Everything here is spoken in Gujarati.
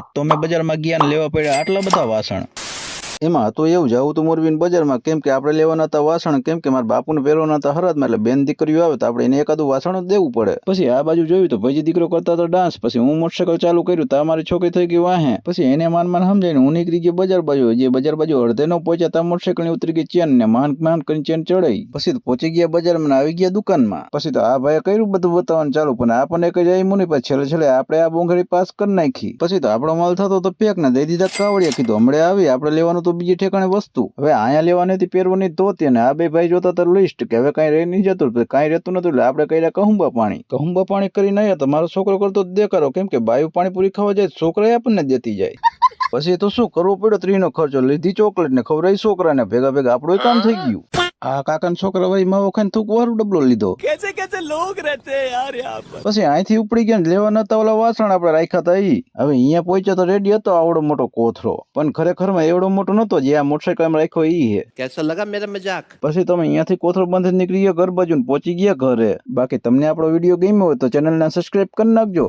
તો મેં બજારમાં ગયા લેવા પડ્યા આટલા બધા વાસણ. એમાં તો એવું જવું તો મોરબીન બજારમાં, કેમ કે આપણે લેવાના હતા વાસણ, કેમ કે મારા બાપુને પહેરવાના હતા હરાદમાં એટલે બેન દીકરીઓ આવે તો આપણે એને એકાદું વાસણ જ દેવું પડે. પછી આ બાજુ જોયું તો ભાઈજી દીકરો કરતા તો ડાન્સ, પછી હું મોટરસાયકલ ચાલુ કર્યું, તો મારી છોકરી થઈ ગઈ વાહે. પછી એને માન માન સમજાઈને હું નીકળી ગયો બજાર બાજુ, જે બજાર બાજુ અડધે નો પહોંચ્યા, તા મોટરસાયકલની ઉતરી ગઈ ચેન ને માન માન કરીને ચેન ચડાઈ. પછી પહોંચી ગયા બજારમાં આવી ગયા દુકાનમાં. પછી તો આ ભાઈએ કર્યું બધું બતાવવાનું ચાલુ, પણ આપણને કઈ જાય મુની પછી છેલ્લે છેલ્લે આપણે આ બોંગળી પાસ કરી નાખી. પછી તો આપણો માલ થતો તો પેક ને દઈ દીધા, કાવડિયા કીધું, હમણાં આવી, આપણે લેવાનું તો બીજી ઠેકાણે વસ્તુ. હવે અહીંયા લેવાની હતી પહેરવાની ધોતી અને આ બે ભાઈ જોતા તો લિસ્ટ કે હવે કઈ રહી નહીં જતું કાંઈ રહેતું નતું એટલે આપણે કર્યા કહુંબા પાણી. કહુંબા પાણી કરીને આવ્યા તો મારો છોકરો કરતો જ દેખાડો. કેમ કે બાયું પાણીપુરી ખાવા જાય છોકરાએ આપણને દેતી જાય. પછી તો શું કરવું પડ્યો? ત્રીનો ખર્ચો. લીધી ચોકલેટ ને ખવડાવી છોકરાને ભેગા ભેગા આપણું કામ થઈ ગયું. આ કાકાનો છોકરો ભાઈ માવો ખાઈને થૂક વારું ડબલો લીધો. કેસે કેસે લોગ રહેતે યાર યહાં પછી અહીંથી ઉપડી ગયા લેવા નતા ઓલા વાસણ આપણે રાખ્યા હતા ઈ. હવે અહીંયા પહોંચ્યો તો રેડી હતો આવડો મોટો કોથરો. પણ ખરેખરમાં એવડો મોટો નતો જે આ મોટરસાઇકલમાં રાખ્યો ઈ હે. કેસો લગા મેરા મજાક? પછી તમે અહીંયાથી કોથરો બંધ નીકળી ગયો ઘર બાજુ પહોંચી ગયા ઘરે. બાકી તમને આપણો વીડિયો ગમ્યો હોય તો ચેનલને સબસ્ક્રાઇબ કરી નાખજો.